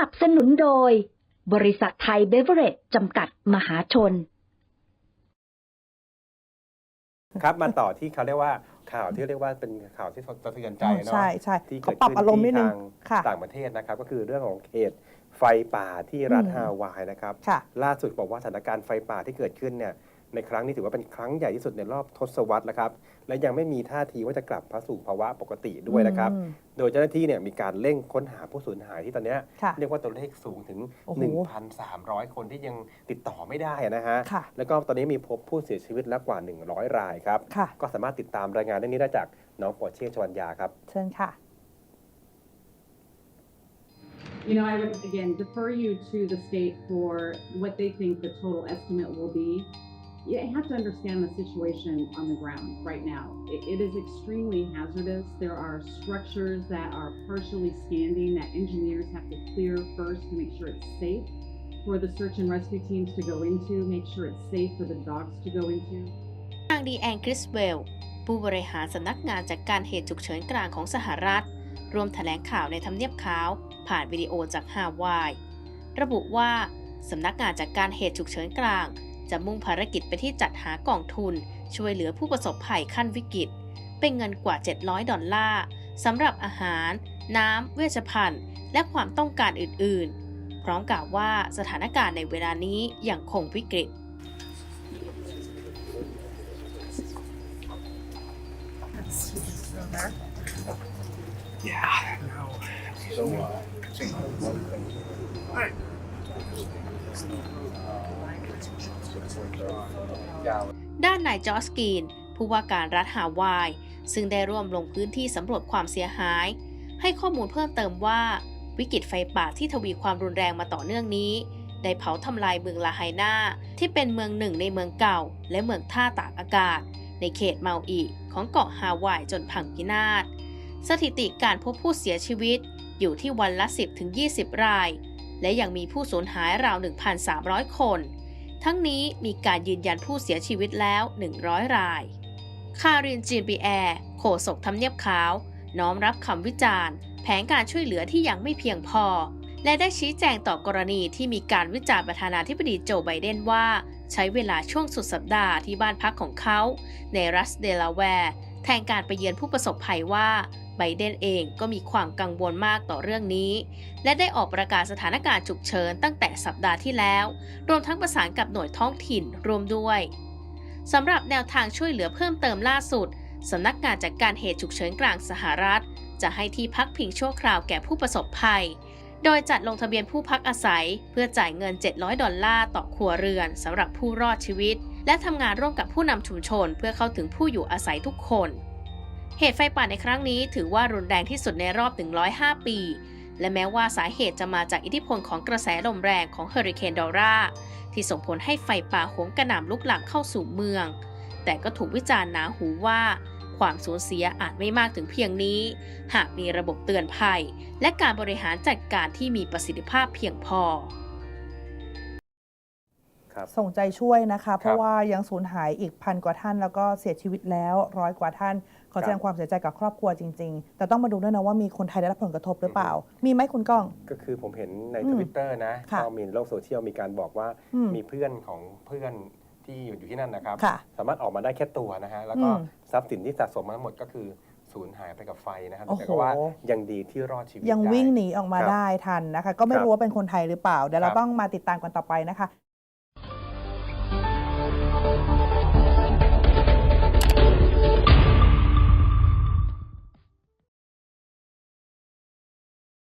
นับสนุนโดย บริษัทไทยเบเวอเรจจำกัดมหาชน ครับมาต่อที่เขาเรียกว่าข่าวที่เรียกว่าเป็นข่าวที่สะเทือนใจอ๋อเนาะใช่ใช่ที่เขาเกิดปรับขึ้นอารมณ์นิที่ดนึงทางค่ะต่างประเทศนะครับ ก็คือเรื่องของเหตุไฟป่าที่รัฐอืมฮาวายนะครับค่ะล่าสุดบอกว่าสถานการณ์ไฟป่าที่เกิดขึ้นเนี่ย ในครั้งนี้ถือว่าเป็นครั้งใหญ่ที่สุดในรอบทศวรรษแล้วครับ และยังไม่มีท่าทีว่าจะกลับเข้าสู่ภาวะปกติด้วยนะครับอืมโดยเจ้าหน้าที่เนี่ยมีการเร่งค้นหาผู้สูญหายที่ตอนเนี้ยค่ะเรียกว่าตัวเลขสูงถึงโอ้โห1,300 คนที่ยังติดต่อไม่ได้นะฮะค่ะแล้วก็ตอนนี้มีพบผู้เสียชีวิตแล้วกว่า 100 รายครับค่ะก็สามารถติดตามรายงานเรื่องนี้ได้จากน้องปอเช่ชวัญญาครับ เชิญค่ะ You know, I would again defer you to the state for what they think the total estimate will be. You have to understand the situation on the ground right now. It, it is extremely hazardous. There are structures that are partially standing that engineers have to clear first to make sure it's safe for the search and rescue teams to go into, make sure it's safe for the dogs to go into. นางดีแอนคริสเวล ผู้บริหารสำนักงานจัดการเหตุฉุกเฉินกลางของสหรัฐ รวมแถลงข่าวในทำเนียบขาว ผ่านวิดีโอจากฮาวาย ระบุว่าสำนักงานจัดการเหตุฉุกเฉินกลาง จะมุ่งภารกิจไปที่จัดหากองทุน ช่วยเหลือผู้ประสบภัยขั้นวิกฤต เป็นเงินกว่า 700 ดอลลาร์สำหรับอาหาร น้ำ เวชภัณฑ์ และความต้องการอื่น ๆ พร้อมกล่าวว่าสถานการณ์ในเวลานี้ยังคงวิกฤต ด้านนายจอสกีน ผู้ว่าการรัฐฮาวาย ซึ่งได้ร่วมลงพื้นที่สำรวจความเสียหาย ให้ข้อมูลเพิ่มเติมว่า วิกฤตไฟป่าที่ทวีความรุนแรงมาต่อเนื่องนี้ ได้เผาทำลายเมืองลาไฮนาที่เป็นเมืองหนึ่งในเมืองเก่า และเมืองท่าตากอากาศ ในเขตเมาอีของเกาะฮาวายจนพังพินาศสถิติการพบผู้เสียชีวิตอยู่ที่วันละ 10-20 ราย และยังมีผู้สูญหายราว 1,300 คน ทั้งนี้มีการยืนยันผู้เสียชีวิตแล้ว 100 ราย คารินจีนบีแอร์โฆษกทำเนียบขาว น้อมรับคำวิจารณ์ แผนการช่วยเหลือที่ยังไม่เพียงพอ และได้ชี้แจงต่อกรณีที่มีการวิจารณ์ประธานาธิบดีโจไบเดนว่า ใช้เวลาช่วงสุดสัปดาห์ที่บ้านพักของเขา ในรัฐเดลาแวร์แทนการไปเยือนผู้ประสบภัยว่า ไบเดนเองก็มีความกังวลมากต่อเรื่องนี้ และได้ออกประกาศสถานการณ์ฉุกเฉินตั้งแต่สัปดาห์ที่แล้ว รวมทั้งประสานกับหน่วยท้องถิ่นรวมด้วยสำหรับแนวทางช่วยเหลือเพิ่มเติมล่าสุดสำนักงานจัดการเหตุฉุกเฉินกลางสหรัฐ จะให้ที่พักพิงชั่วคราวแก่ผู้ประสบภัย โดยจัดลงทะเบียนผู้พักอาศัย เพื่อจ่ายเงิน 700 ดอลลาร์ต่อครัวเรือนสำหรับผู้รอดชีวิต และทำงานร่วมกับผู้นำชุมชน เพื่อเข้าถึงผู้อยู่อาศัยทุกคน เหตุไฟป่าในครั้งนี้ถือว่ารุนแรงที่สุดในรอบ 105 ปี และแม้ว่าสาเหตุจะมาจากอิทธิพลของกระแสลมแรงของเฮอริเคนดอร่าที่ส่งผลให้ไฟป่าโหมกระหน่ำลุกลามเข้าสู่เมือง แต่ก็ถูกวิจารณ์หนาหูว่าความสูญเสียอาจไม่มากถึงเพียงนี้ หากมีระบบเตือนภัย และการบริหารจัดการที่มีประสิทธิภาพเพียงพอครับส่งใจช่วยนะคะ เพราะว่ายังสูญหายอีกพันกว่าท่านแล้วก็เสียชีวิตแล้วร้อยกว่าท่าน ขอแสดงความเสียใจกับครอบครัวจริง ๆ แต่ต้องมาดูด้วยนะว่ามีคนไทยได้รับผลกระทบหรือเปล่า มีไหมคุณก้อง ก็คือผมเห็นในอืทมวิตเตอร์นะค่ะก็มีในโลกโซเชียลมีการบอกว่าอืมมีเพื่อนของเพื่อนที่อยู่อยู่ที่นั่นนะครับ ค่ะสามารถออกมาได้แค่ตัวนะฮะ แล้วก็อืมทรัพย์สินที่สะสมมาทั้งหมดก็คือสูญหายไปกับไฟนะครับโอ้โห แต่ก็ว่ายังดีที่รอดชีวิตยังได้ วิ่งหนีออกมาครับได้ทันนะคะ ก็ไม่ครับรู้ว่าเป็นคนไทยหรือเปล่า เดี๋ยวเราครับ ต้องมาติดตามกันต่อไปนะคะ